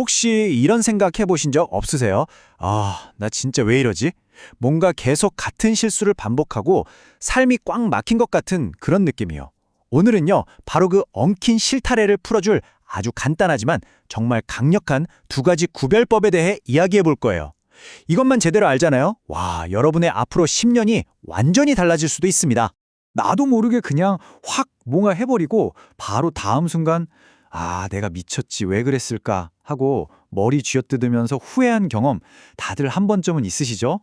혹시 이런 생각 해보신 적 없으세요? 아, 나 진짜 왜 이러지? 뭔가 계속 같은 실수를 반복하고 삶이 꽉 막힌 것 같은 그런 느낌이요. 오늘은요, 바로 그 엉킨 실타래를 풀어줄 아주 간단하지만 정말 강력한 두 가지 구별법에 대해 이야기해 볼 거예요. 이것만 제대로 알잖아요? 와, 여러분의 앞으로 10년이 완전히 달라질 수도 있습니다. 나도 모르게 그냥 확 뭔가 해버리고 바로 다음 순간 아, 내가 미쳤지, 왜 그랬을까 하고 머리 쥐어뜯으면서 후회한 경험 다들 한 번쯤은 있으시죠?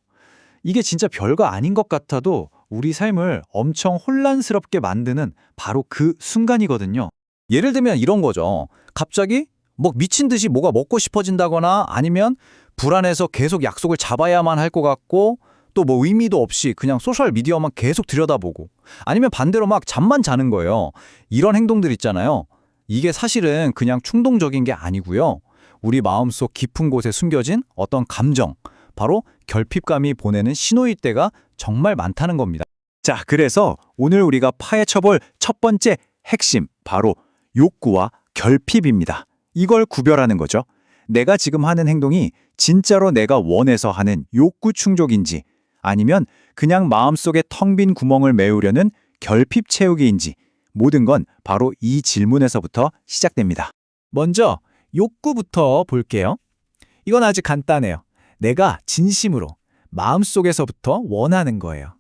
이게 진짜 별거 아닌 것 같아도 우리 삶을 엄청 혼란스럽게 만드는 바로 그 순간이거든요. 예를 들면 이런 거죠. 갑자기 뭐 미친 듯이 뭐가 먹고 싶어진다거나 아니면 불안해서 계속 약속을 잡아야만 할 것 같고 또 뭐 의미도 없이 그냥 소셜 미디어만 계속 들여다보고 아니면 반대로 막 잠만 자는 거예요. 이런 행동들 있잖아요. 이게 사실은 그냥 충동적인 게 아니고요. 우리 마음속 깊은 곳에 숨겨진 어떤 감정, 바로 결핍감이 보내는 신호일 때가 정말 많다는 겁니다. 자, 그래서 오늘 우리가 파헤쳐볼 첫 번째 핵심, 바로 욕구와 결핍입니다. 이걸 구별하는 거죠. 내가 지금 하는 행동이 진짜로 내가 원해서 하는 욕구 충족인지 아니면 그냥 마음속에 텅 빈 구멍을 메우려는 결핍 채우기인지 모든 건 바로 이 질문에서부터 시작됩니다. 먼저 욕구부터 볼게요. 이건 아주 간단해요. 내가 진심으로 마음속에서부터 원하는 거예요.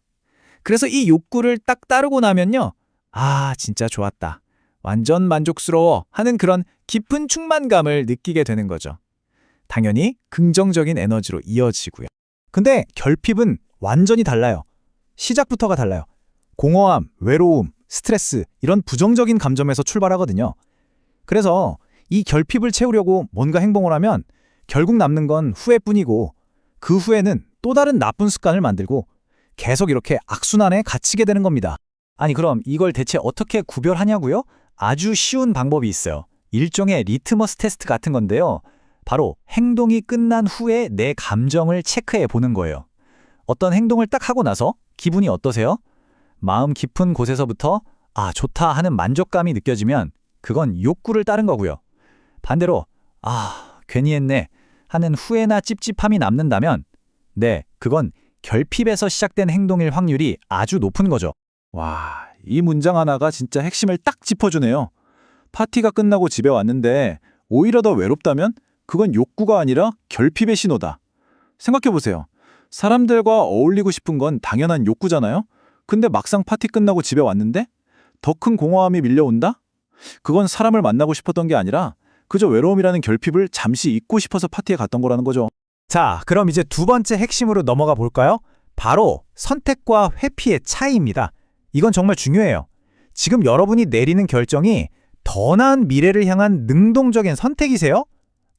그래서 이 욕구를 딱 따르고 나면요. 아, 진짜 좋았다. 완전 만족스러워 하는 그런 깊은 충만감을 느끼게 되는 거죠. 당연히 긍정적인 에너지로 이어지고요. 근데 결핍은 완전히 달라요. 시작부터가 달라요. 공허함, 외로움, 스트레스 이런 부정적인 감정에서 출발하거든요. 그래서 이 결핍을 채우려고 뭔가 행동을 하면 결국 남는 건 후회뿐이고 그 후에는 또 다른 나쁜 습관을 만들고 계속 이렇게 악순환에 갇히게 되는 겁니다. 아니 그럼 이걸 대체 어떻게 구별하냐고요? 아주 쉬운 방법이 있어요. 일종의 리트머스 테스트 같은 건데요. 바로 행동이 끝난 후에 내 감정을 체크해 보는 거예요. 어떤 행동을 딱 하고 나서 기분이 어떠세요? 마음 깊은 곳에서부터 아, 좋다 하는 만족감이 느껴지면 그건 욕구를 따른 거고요. 반대로 아, 괜히 했네 하는 후회나 찝찝함이 남는다면 네, 그건 결핍에서 시작된 행동일 확률이 아주 높은 거죠. 와, 이 문장 하나가 진짜 핵심을 딱 짚어주네요. 파티가 끝나고 집에 왔는데 오히려 더 외롭다면 그건 욕구가 아니라 결핍의 신호다. 생각해보세요. 사람들과 어울리고 싶은 건 당연한 욕구잖아요? 근데 막상 파티 끝나고 집에 왔는데 더 큰 공허함이 밀려온다? 그건 사람을 만나고 싶었던 게 아니라 그저 외로움이라는 결핍을 잠시 잊고 싶어서 파티에 갔던 거라는 거죠. 자, 그럼 이제 두 번째 핵심으로 넘어가 볼까요? 바로 선택과 회피의 차이입니다. 이건 정말 중요해요. 지금 여러분이 내리는 결정이 더 나은 미래를 향한 능동적인 선택이세요?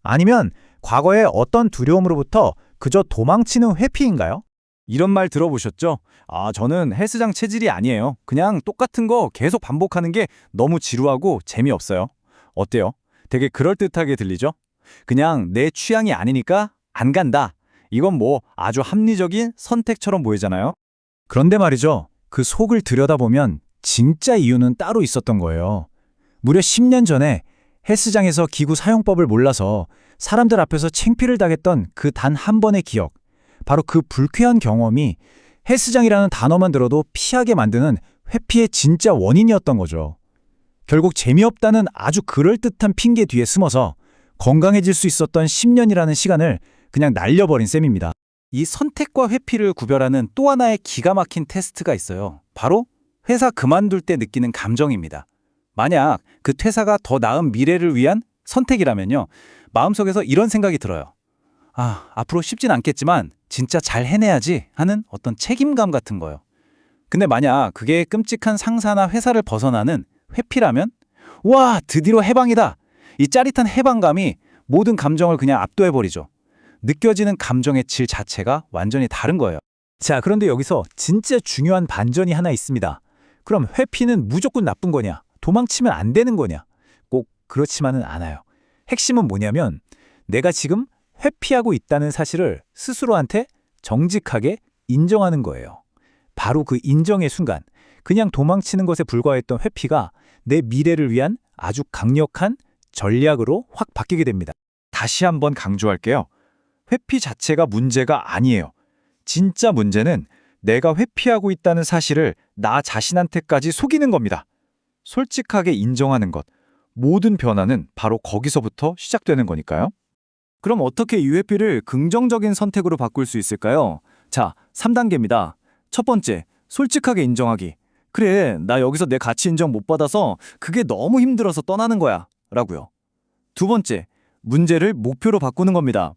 아니면 과거의 어떤 두려움으로부터 그저 도망치는 회피인가요? 이런 말 들어보셨죠? 아, 저는 헬스장 체질이 아니에요. 그냥 똑같은 거 계속 반복하는 게 너무 지루하고 재미없어요. 어때요? 되게 그럴듯하게 들리죠? 그냥 내 취향이 아니니까 안 간다. 이건 뭐 아주 합리적인 선택처럼 보이잖아요. 그런데 말이죠. 그 속을 들여다보면 진짜 이유는 따로 있었던 거예요. 무려 10년 전에 헬스장에서 기구 사용법을 몰라서 사람들 앞에서 창피를 당했던 그 단 한 번의 기억. 바로 그 불쾌한 경험이 헬스장이라는 단어만 들어도 피하게 만드는 회피의 진짜 원인이었던 거죠. 결국 재미없다는 아주 그럴듯한 핑계 뒤에 숨어서 건강해질 수 있었던 10년이라는 시간을 그냥 날려버린 셈입니다. 이 선택과 회피를 구별하는 또 하나의 기가 막힌 테스트가 있어요. 바로 회사 그만둘 때 느끼는 감정입니다. 만약 그 퇴사가 더 나은 미래를 위한 선택이라면요. 마음속에서 이런 생각이 들어요. 아, 앞으로 쉽진 않겠지만 진짜 잘 해내야지 하는 어떤 책임감 같은 거요. 근데 만약 그게 끔찍한 상사나 회사를 벗어나는 회피라면 와, 드디어 해방이다. 이 짜릿한 해방감이 모든 감정을 그냥 압도해버리죠. 느껴지는 감정의 질 자체가 완전히 다른 거예요. 자, 그런데 여기서 진짜 중요한 반전이 하나 있습니다. 그럼 회피는 무조건 나쁜 거냐? 도망치면 안 되는 거냐? 꼭 그렇지만은 않아요. 핵심은 뭐냐면 내가 지금 회피하고 있다는 사실을 스스로한테 정직하게 인정하는 거예요. 바로 그 인정의 순간, 그냥 도망치는 것에 불과했던 회피가 내 미래를 위한 아주 강력한 전략으로 확 바뀌게 됩니다. 다시 한번 강조할게요. 회피 자체가 문제가 아니에요. 진짜 문제는 내가 회피하고 있다는 사실을 나 자신한테까지 속이는 겁니다. 솔직하게 인정하는 것. 모든 변화는 바로 거기서부터 시작되는 거니까요. 그럼 어떻게 이 회피를 긍정적인 선택으로 바꿀 수 있을까요? 자, 3단계입니다. 첫 번째, 솔직하게 인정하기. 그래, 나 여기서 내 가치 인정 못 받아서 그게 너무 힘들어서 떠나는 거야. 라고요. 두 번째, 문제를 목표로 바꾸는 겁니다.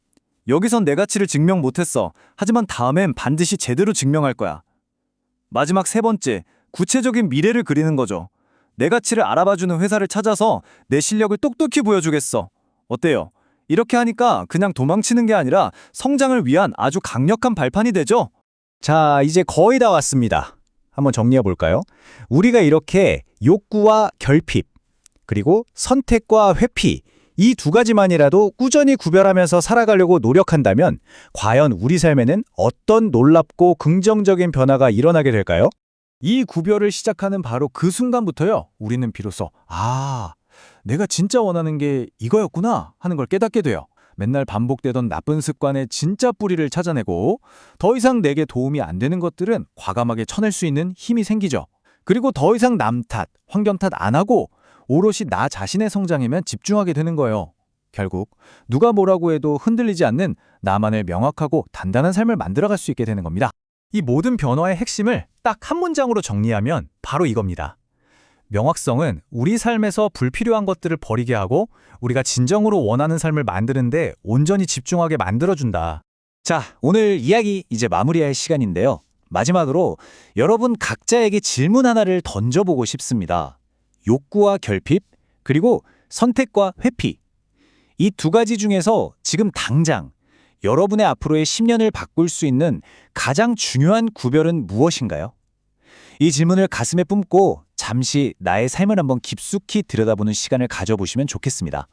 여기선 내 가치를 증명 못했어. 하지만 다음엔 반드시 제대로 증명할 거야. 마지막 세 번째, 구체적인 미래를 그리는 거죠. 내 가치를 알아봐주는 회사를 찾아서 내 실력을 똑똑히 보여주겠어. 어때요? 이렇게 하니까 그냥 도망치는 게 아니라 성장을 위한 아주 강력한 발판이 되죠. 자, 이제 거의 다 왔습니다. 한번 정리해 볼까요? 우리가 이렇게 욕구와 결핍, 그리고 선택과 회피, 이 두 가지만이라도 꾸준히 구별하면서 살아가려고 노력한다면 과연 우리 삶에는 어떤 놀랍고 긍정적인 변화가 일어나게 될까요? 이 구별을 시작하는 바로 그 순간부터요. 우리는 비로소 아, 내가 진짜 원하는 게 이거였구나 하는 걸 깨닫게 돼요. 맨날 반복되던 나쁜 습관의 진짜 뿌리를 찾아내고 더 이상 내게 도움이 안 되는 것들은 과감하게 쳐낼 수 있는 힘이 생기죠. 그리고 더 이상 남 탓, 환경 탓 안 하고 오롯이 나 자신의 성장에만 집중하게 되는 거예요. 결국 누가 뭐라고 해도 흔들리지 않는 나만의 명확하고 단단한 삶을 만들어갈 수 있게 되는 겁니다. 이 모든 변화의 핵심을 딱 한 문장으로 정리하면 바로 이겁니다. 명확성은 우리 삶에서 불필요한 것들을 버리게 하고 우리가 진정으로 원하는 삶을 만드는데 온전히 집중하게 만들어준다. 자, 오늘 이야기 이제 마무리할 시간인데요. 마지막으로 여러분 각자에게 질문 하나를 던져보고 싶습니다. 욕구와 결핍, 그리고 선택과 회피. 이 두 가지 중에서 지금 당장 여러분의 앞으로의 10년을 바꿀 수 있는 가장 중요한 구별은 무엇인가요? 이 질문을 가슴에 품고 잠시 나의 삶을 한번 깊숙이 들여다보는 시간을 가져보시면 좋겠습니다.